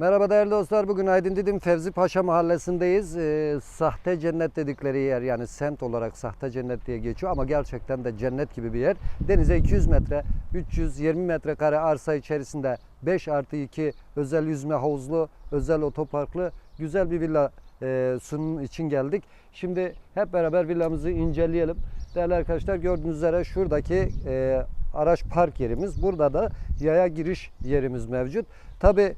Merhaba değerli dostlar. Bugün Aydın Didim Fevzi Paşa mahallesindeyiz. Ee, sahte cennet dedikleri yer yani semt olarak sahte cennet diye geçiyor ama gerçekten de cennet gibi bir yer. Denize 200 metre, 320 metrekare arsa içerisinde 5 artı 2 özel yüzme havuzlu, özel otoparklı güzel bir villa e, sunum için geldik. Şimdi hep beraber villamızı inceleyelim. Değerli arkadaşlar gördüğünüz üzere şuradaki e, araç park yerimiz. Burada da yaya giriş yerimiz mevcut. Tabi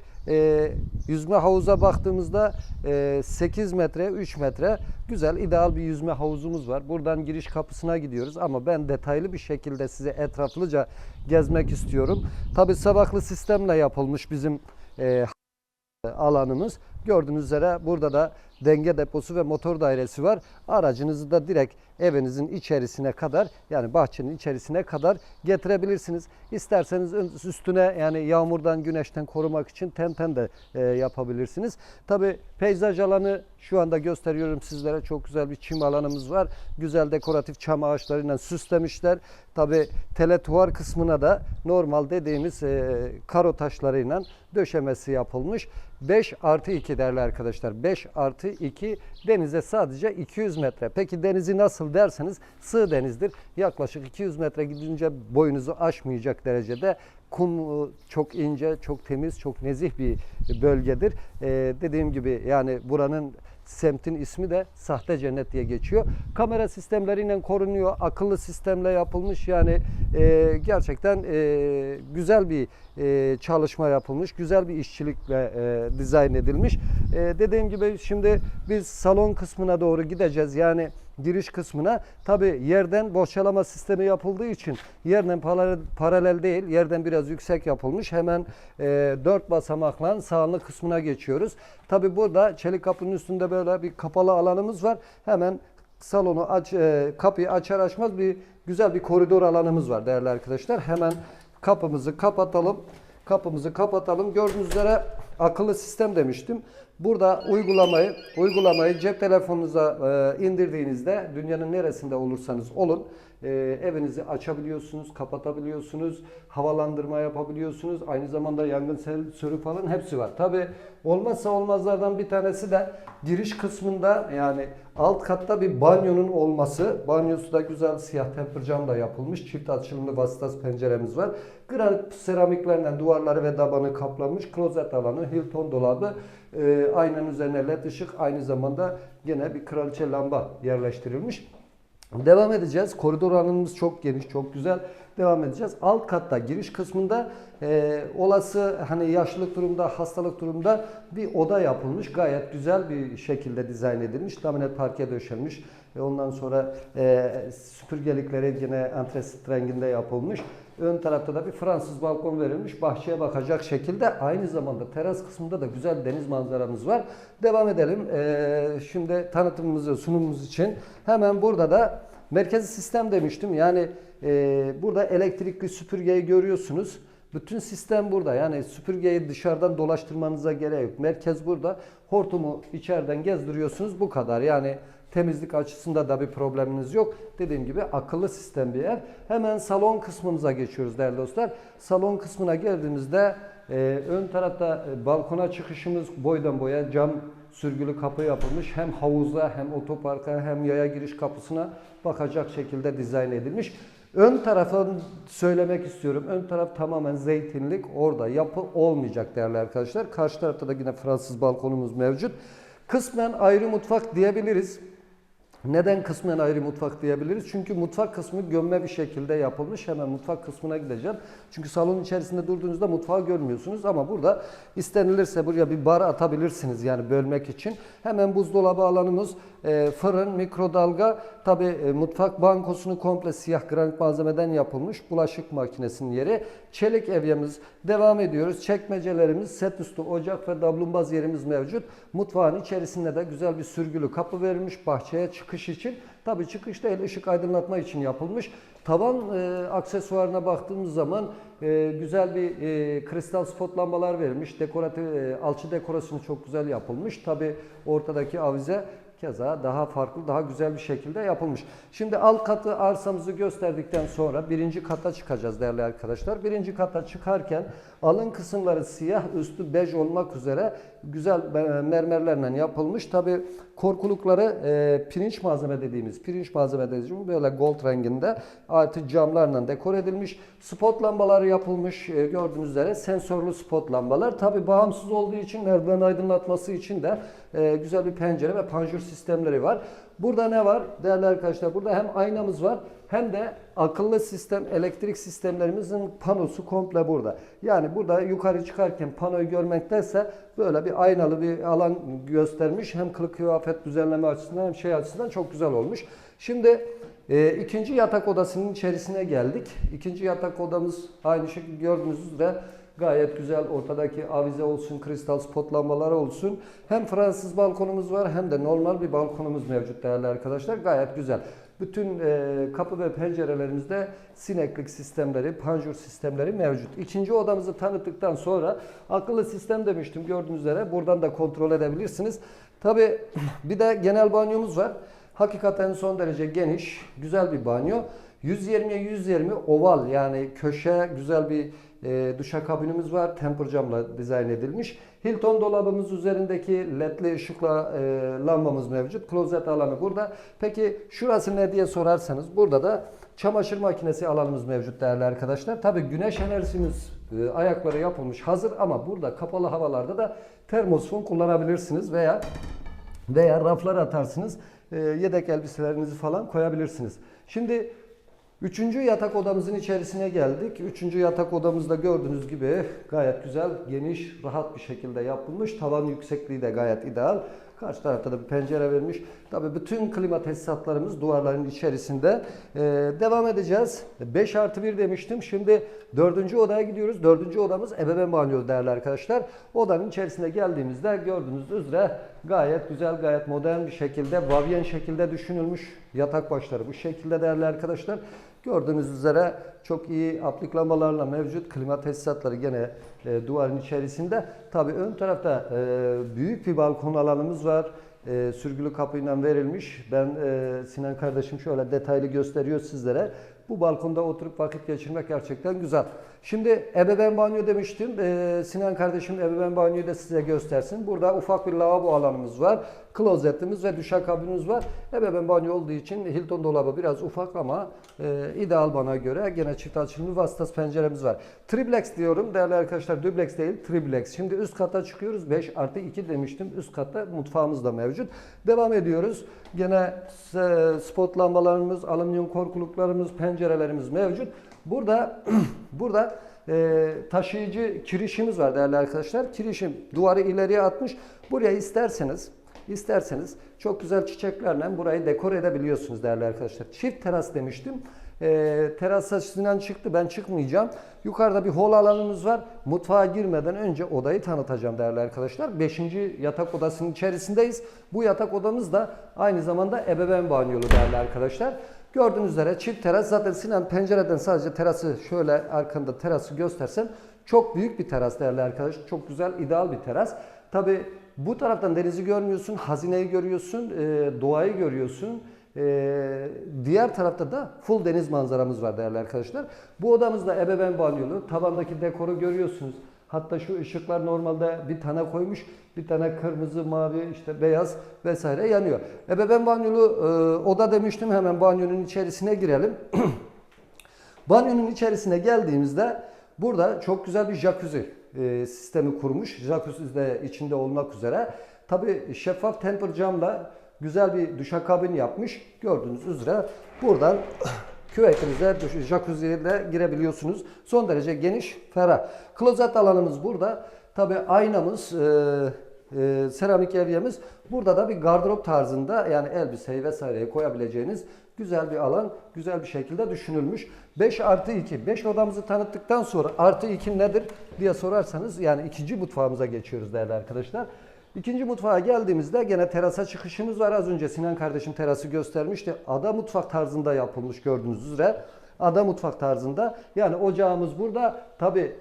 yüzme havuza baktığımızda e, 8 metre 3 metre güzel ideal bir yüzme havuzumuz var. Buradan giriş kapısına gidiyoruz ama ben detaylı bir şekilde size etraflıca gezmek istiyorum. Tabi sabahlı sistemle yapılmış bizim e, alanımız. Gördüğünüz üzere burada da denge deposu ve motor dairesi var. Aracınızı da direkt evinizin içerisine kadar yani bahçenin içerisine kadar getirebilirsiniz. İsterseniz üstüne yani yağmurdan, güneşten korumak için tenten de e, yapabilirsiniz. Tabi peyzaj alanı şu anda gösteriyorum sizlere. Çok güzel bir çim alanımız var. Güzel dekoratif çam ağaçlarıyla süslemişler. Tabi teletuvar kısmına da normal dediğimiz e, karo taşlarıyla döşemesi yapılmış. 5 artı 2 değerli arkadaşlar. 5 artı 2 denize sadece 200 metre. Peki denizi nasıl derseniz sığ denizdir. Yaklaşık 200 metre gidince boyunuzu aşmayacak derecede kum e, çok ince, çok temiz, çok nezih bir bölgedir. Ee, dediğim gibi yani buranın semtin ismi de sahte cennet diye geçiyor. Kamera sistemleriyle korunuyor. Akıllı sistemle yapılmış. Yani e, gerçekten e, güzel bir e, çalışma yapılmış. Güzel bir işçilikle e, dizayn edilmiş. E, dediğim gibi şimdi biz salon kısmına doğru gideceğiz. Yani giriş kısmına. Tabi yerden boşalama sistemi yapıldığı için yerden paralel, paralel değil yerden biraz yüksek yapılmış. Hemen e, 4 basamakla sağlık kısmına geçiyoruz. Tabi burada çelik kapının üstünde böyle bir kapalı alanımız var. Hemen salonu aç e, kapıyı açar açmaz bir güzel bir koridor alanımız var değerli arkadaşlar. Hemen kapımızı kapatalım. Kapımızı kapatalım. Gördüğünüz üzere akıllı sistem demiştim Burada uygulamayı uygulamayı cep telefonunuza e, indirdiğinizde dünyanın neresinde olursanız olun e, evinizi açabiliyorsunuz, kapatabiliyorsunuz, havalandırma yapabiliyorsunuz. Aynı zamanda yangın sensörü falan hepsi var. Tabi olmazsa olmazlardan bir tanesi de giriş kısmında yani alt katta bir banyonun olması. Banyosu da güzel siyah temper camla yapılmış. Çift açılımlı vasıtas penceremiz var. Granit seramiklerle duvarları ve tabanı kaplanmış. Klozet alanı, Hilton dolabı, e, aynanın üzerine led ışık, aynı zamanda yine bir kraliçe lamba yerleştirilmiş. Devam edeceğiz. Koridor alanımız çok geniş, çok güzel. Devam edeceğiz. Alt katta giriş kısmında e, olası hani yaşlılık durumda, hastalık durumda bir oda yapılmış. Gayet güzel bir şekilde dizayn edilmiş. Laminat parke döşenmiş. E, ondan sonra e, süpürgelikleri yine antresit renginde yapılmış. Ön tarafta da bir Fransız balkon verilmiş. Bahçeye bakacak şekilde aynı zamanda teras kısmında da güzel deniz manzaramız var. Devam edelim. Ee, şimdi tanıtımımızı, sunumumuz için hemen burada da merkezi sistem demiştim. Yani e, burada elektrikli süpürgeyi görüyorsunuz. Bütün sistem burada. Yani süpürgeyi dışarıdan dolaştırmanıza gerek yok. Merkez burada. Hortumu içeriden gezdiriyorsunuz. Bu kadar. Yani Temizlik açısında da bir probleminiz yok. Dediğim gibi akıllı sistem bir yer. Hemen salon kısmımıza geçiyoruz değerli dostlar. Salon kısmına geldiğimizde e, ön tarafta e, balkona çıkışımız boydan boya cam sürgülü kapı yapılmış. Hem havuza hem otoparka hem yaya giriş kapısına bakacak şekilde dizayn edilmiş. Ön tarafı söylemek istiyorum. Ön taraf tamamen zeytinlik. Orada yapı olmayacak değerli arkadaşlar. Karşı tarafta da yine Fransız balkonumuz mevcut. Kısmen ayrı mutfak diyebiliriz. Neden kısmen ayrı mutfak diyebiliriz? Çünkü mutfak kısmı gömme bir şekilde yapılmış. Hemen mutfak kısmına gideceğim. Çünkü salon içerisinde durduğunuzda mutfağı görmüyorsunuz ama burada istenilirse buraya bir bar atabilirsiniz yani bölmek için. Hemen buzdolabı alanımız, e, fırın, mikrodalga, tabi e, mutfak bankosunu komple siyah granit malzemeden yapılmış. Bulaşık makinesinin yeri. Çelik evyemiz. Devam ediyoruz. Çekmecelerimiz, set üstü ocak ve dablumbaz yerimiz mevcut. Mutfağın içerisinde de güzel bir sürgülü kapı verilmiş bahçeye çıkış için. Tabi çıkış değil ışık aydınlatma için yapılmış. Tavan e, aksesuarına baktığımız zaman e, güzel bir e, kristal spot lambalar verilmiş. Dekoratif, e, alçı dekorasyonu çok güzel yapılmış. Tabi ortadaki avize keza daha farklı, daha güzel bir şekilde yapılmış. Şimdi alt katı arsamızı gösterdikten sonra birinci kata çıkacağız değerli arkadaşlar. Birinci kata çıkarken alın kısımları siyah, üstü bej olmak üzere güzel e, mermerlerle yapılmış. Tabi korkulukları e, pirinç malzeme dediğimiz, pirinç malzeme dediğimiz böyle gold renginde artı camlarla dekor edilmiş. Spot lambaları yapılmış e, gördüğünüz üzere sensörlü spot lambalar. Tabi bağımsız olduğu için merdiven aydınlatması için de e, güzel bir pencere ve panjur sistemleri var. Burada ne var değerli arkadaşlar? Burada hem aynamız var hem de akıllı sistem, elektrik sistemlerimizin panosu komple burada. Yani burada yukarı çıkarken panoyu görmektense böyle bir aynalı bir alan göstermiş. Hem kılık kıyafet düzenleme açısından hem şey açısından çok güzel olmuş. Şimdi e, ikinci yatak odasının içerisine geldik. İkinci yatak odamız aynı şekilde gördüğünüz üzere Gayet güzel ortadaki avize olsun, kristal spot lambaları olsun. Hem Fransız balkonumuz var hem de normal bir balkonumuz mevcut değerli arkadaşlar. Gayet güzel. Bütün e, kapı ve pencerelerimizde sineklik sistemleri, panjur sistemleri mevcut. İkinci odamızı tanıttıktan sonra akıllı sistem demiştim gördüğünüz üzere. Buradan da kontrol edebilirsiniz. Tabi bir de genel banyomuz var. Hakikaten son derece geniş, güzel bir banyo. 120'ye 120 oval yani köşe güzel bir e, duşakabinimiz var. Temper camla dizayn edilmiş. Hilton dolabımız üzerindeki ledli ışıkla e, lambamız mevcut. Klozet alanı burada. Peki şurası ne diye sorarsanız burada da çamaşır makinesi alanımız mevcut değerli arkadaşlar. Tabi güneş enerjimiz e, ayakları yapılmış hazır ama burada kapalı havalarda da termosfon kullanabilirsiniz veya veya raflara atarsınız. E, yedek elbiselerinizi falan koyabilirsiniz. Şimdi Üçüncü yatak odamızın içerisine geldik. Üçüncü yatak odamızda gördüğünüz gibi gayet güzel, geniş, rahat bir şekilde yapılmış. Tavan yüksekliği de gayet ideal. Karşı tarafta da bir pencere vermiş. Tabii bütün klima tesisatlarımız duvarların içerisinde. Ee, devam edeceğiz. 5 artı 1 demiştim. Şimdi dördüncü odaya gidiyoruz. Dördüncü odamız ebeveyn banyo değerli arkadaşlar. Odanın içerisine geldiğimizde gördüğünüz üzere gayet güzel, gayet modern bir şekilde, vavyen şekilde düşünülmüş yatak başları bu şekilde değerli arkadaşlar. Gördüğünüz üzere çok iyi apliklamalarla mevcut klima tesisatları gene e, duvarın içerisinde. Tabii ön tarafta e, büyük bir balkon alanımız var. E, sürgülü kapıyla verilmiş. Ben e, Sinan kardeşim şöyle detaylı gösteriyor sizlere. Bu balkonda oturup vakit geçirmek gerçekten güzel. Şimdi ebeveyn banyo demiştim. Ee, Sinan kardeşim ebeveyn banyoyu da size göstersin. Burada ufak bir lavabo alanımız var. Klozetimiz ve duşakabinimiz var. Ebeveyn banyo olduğu için Hilton dolabı biraz ufak ama e, ideal bana göre. Gene çift açılımlı vasıtası penceremiz var. Triplex diyorum değerli arkadaşlar. Duplex değil triplex. Şimdi üst kata çıkıyoruz. 5 artı 2 demiştim. Üst katta mutfağımız da mevcut. Devam ediyoruz. Gene e, spot lambalarımız, alüminyum korkuluklarımız, pencerelerimiz mevcut. Burada burada e, taşıyıcı kirişimiz var değerli arkadaşlar. Kirişim duvarı ileriye atmış. Buraya isterseniz isterseniz çok güzel çiçeklerle burayı dekor edebiliyorsunuz değerli arkadaşlar. Çift teras demiştim. E, teras açısından çıktı. Ben çıkmayacağım. Yukarıda bir hol alanımız var. Mutfağa girmeden önce odayı tanıtacağım değerli arkadaşlar. Beşinci yatak odasının içerisindeyiz. Bu yatak odamız da aynı zamanda ebeveyn banyolu değerli arkadaşlar. Gördüğünüz üzere çift teras. Zaten Sinan pencereden sadece terası şöyle arkanda terası göstersem çok büyük bir teras değerli arkadaşlar. Çok güzel, ideal bir teras. Tabi bu taraftan denizi görmüyorsun, hazineyi görüyorsun, e, doğayı görüyorsun. Ee, diğer tarafta da full deniz manzaramız var değerli arkadaşlar. Bu odamızda ebeveyn banyolu. Tavandaki dekoru görüyorsunuz. Hatta şu ışıklar normalde bir tane koymuş. Bir tane kırmızı, mavi, işte beyaz vesaire yanıyor. Ebeveyn banyolu e, oda demiştim. Hemen banyonun içerisine girelim. Banyonun içerisine geldiğimizde burada çok güzel bir jacuzzi e, sistemi kurmuş. Jacuzzi de içinde olmak üzere. Tabi şeffaf temper camla güzel bir duşakabin yapmış. Gördüğünüz üzere buradan küvetinize jacuzziye de girebiliyorsunuz. Son derece geniş, ferah. Klozet alanımız burada. Tabi aynamız, e, e, seramik evyemiz. Burada da bir gardırop tarzında yani elbiseyi vesaireyi koyabileceğiniz güzel bir alan, güzel bir şekilde düşünülmüş. 5 artı 2, 5 odamızı tanıttıktan sonra artı 2 nedir diye sorarsanız yani ikinci mutfağımıza geçiyoruz değerli arkadaşlar. İkinci mutfağa geldiğimizde gene terasa çıkışımız var. Az önce Sinan kardeşim terası göstermişti. Ada mutfak tarzında yapılmış gördüğünüz üzere. ada mutfak tarzında. Yani ocağımız burada. Tabi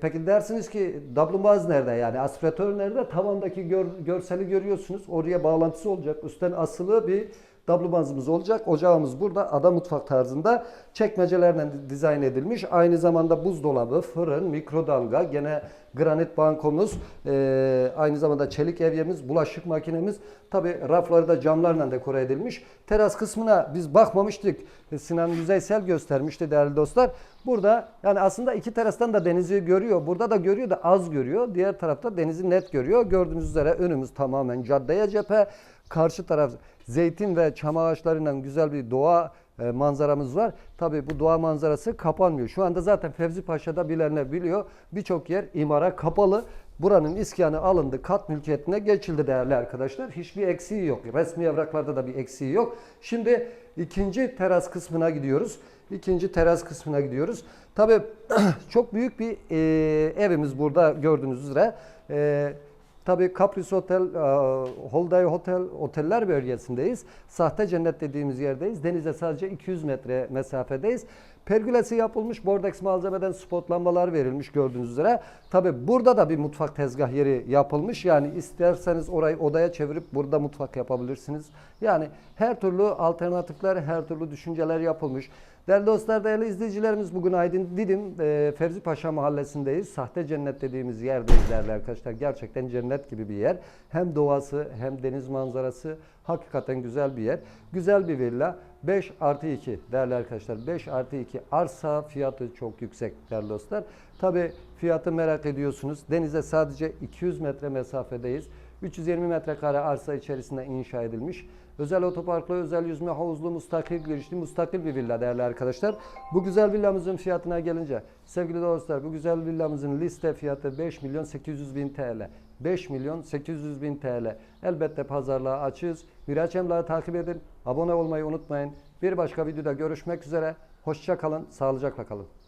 peki dersiniz ki dablumbaz nerede yani aspiratör nerede? Tavandaki gör- görseli görüyorsunuz. Oraya bağlantısı olacak. Üstten asılı bir Dablumbazımız olacak. Ocağımız burada ada mutfak tarzında çekmecelerle dizayn edilmiş. Aynı zamanda buzdolabı, fırın, mikrodalga, gene granit bankomuz, eee, aynı zamanda çelik evyemiz, bulaşık makinemiz. Tabi rafları da camlarla dekore edilmiş. Teras kısmına biz bakmamıştık. Sinan yüzeysel göstermişti değerli dostlar. Burada yani aslında iki terastan da denizi görüyor. Burada da görüyor da az görüyor. Diğer tarafta denizi net görüyor. Gördüğünüz üzere önümüz tamamen caddeye cephe. Karşı taraf zeytin ve çam ağaçlarıyla güzel bir doğa e, manzaramız var. Tabii bu doğa manzarası kapanmıyor. Şu anda zaten Fevzi Paşa'da bilenler biliyor. Birçok yer imara kapalı. Buranın iskanı alındı, kat mülkiyetine geçildi değerli arkadaşlar. Hiçbir eksiği yok. Resmi evraklarda da bir eksiği yok. Şimdi ikinci teras kısmına gidiyoruz. İkinci teras kısmına gidiyoruz. Tabii çok büyük bir e, evimiz burada gördüğünüz üzere. E, Tabii Caprice Hotel, e, Holiday Hotel, oteller bölgesindeyiz. Sahte cennet dediğimiz yerdeyiz. Denize sadece 200 metre mesafedeyiz. Pergülesi yapılmış, bordex malzemeden spot lambalar verilmiş gördüğünüz üzere. Tabii burada da bir mutfak tezgah yeri yapılmış. Yani isterseniz orayı odaya çevirip burada mutfak yapabilirsiniz. Yani her türlü alternatifler, her türlü düşünceler yapılmış. Değerli dostlar, değerli izleyicilerimiz bugün Aydın Didim e, Fevzi Paşa mahallesindeyiz. Sahte cennet dediğimiz yerdeyiz değerli arkadaşlar. Gerçekten cennet gibi bir yer. Hem doğası hem deniz manzarası hakikaten güzel bir yer. Güzel bir villa. 5 artı 2 değerli arkadaşlar. 5 artı 2 arsa fiyatı çok yüksek değerli dostlar. Tabi fiyatı merak ediyorsunuz. Denize sadece 200 metre mesafedeyiz. 320 metrekare arsa içerisinde inşa edilmiş. Özel otoparklı, özel yüzme havuzlu, mustakil girişli, mustakil bir villa değerli arkadaşlar. Bu güzel villamızın fiyatına gelince sevgili dostlar bu güzel villamızın liste fiyatı 5 milyon 800 bin TL. 5 milyon 800 bin TL. Elbette pazarlığa açığız. Miraç Emlak'ı takip edin. Abone olmayı unutmayın. Bir başka videoda görüşmek üzere. Hoşça kalın, sağlıcakla kalın.